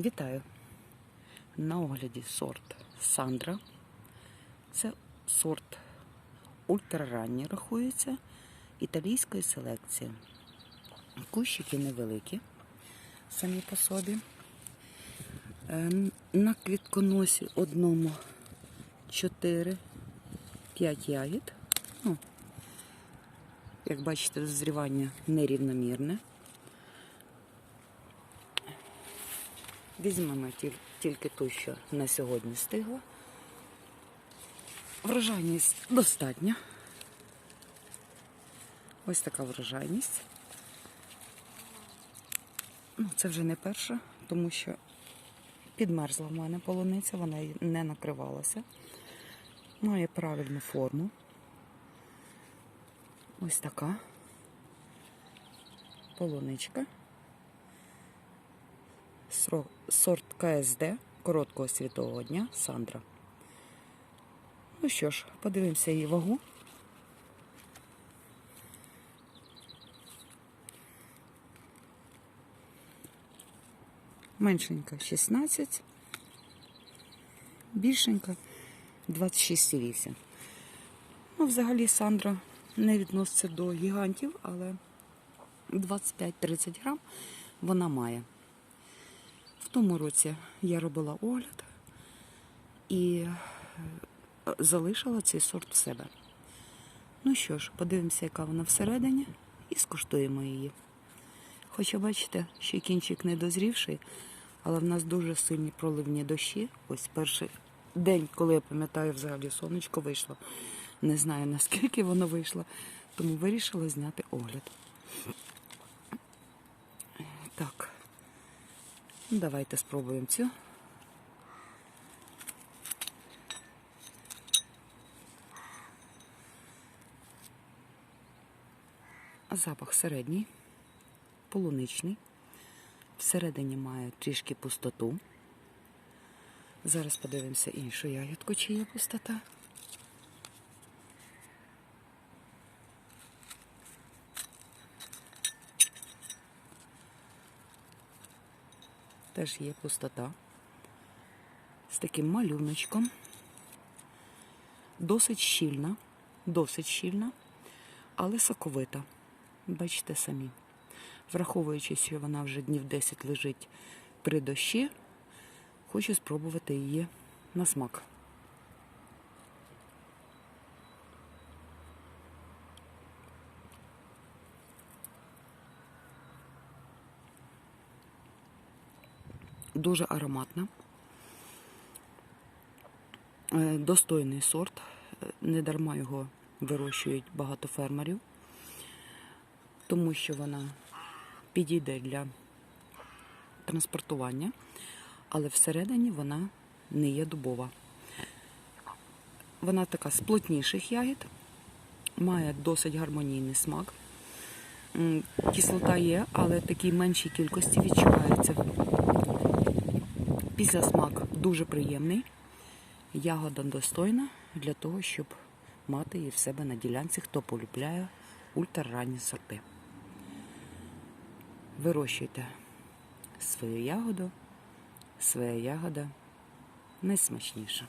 Вітаю! На огляді сорт Сандра. Це сорт ультраранній рахується італійської селекції. Кущики невеликі, самі по собі. Е, На квітконосі одному 4-5 ягід. Ну, як бачите, дозрівання нерівномірне. Візьмемо тіль- тільки ту, що на сьогодні стигла. Врожайність достатня. Ось така врожайність. Ну, це вже не перша, тому що підмерзла в мене полуниця, вона не накривалася. Має правильну форму. Ось така полуничка. Сорт КСД короткого світового дня Сандра. Ну що ж, подивимося її вагу. Меншенька 16, більшенька 26,8. Ну, взагалі Сандра не відноситься до гігантів, але 25-30 грам вона має. В тому році я робила огляд і е, залишила цей сорт в себе. Ну що ж, подивимося, яка вона всередині, і скуштуємо її. Хоча бачите, ще кінчик не дозрівший, але в нас дуже сильні проливні дощі. Ось перший день, коли я пам'ятаю, взагалі сонечко вийшло. Не знаю наскільки воно вийшло, тому вирішила зняти огляд. Так. Ну, Давайте спробуємо цю. Запах середній, полуничний. Всередині має трішки пустоту. Зараз подивимося іншу ягідку, чи є пустота. Теж є пустота. З таким малюночком. Досить щільна, досить щільна, але соковита. Бачите самі. Враховуючи, що вона вже днів 10 лежить при дощі, хочу спробувати її на смак. Дуже ароматна. Е, Достойний сорт. Е, Недарма його вирощують багато фермерів, тому що вона підійде для транспортування, але всередині вона не є дубова. Вона така з плотніших ягід, має досить гармонійний смак. Кислота є, але в такій меншій кількості відчувається. Після смак дуже приємний. Ягода достойна для того, щоб мати її в себе на ділянці, хто полюбляє ультраранні сорти. Вирощуйте свою ягоду, своя ягода найсмачніша.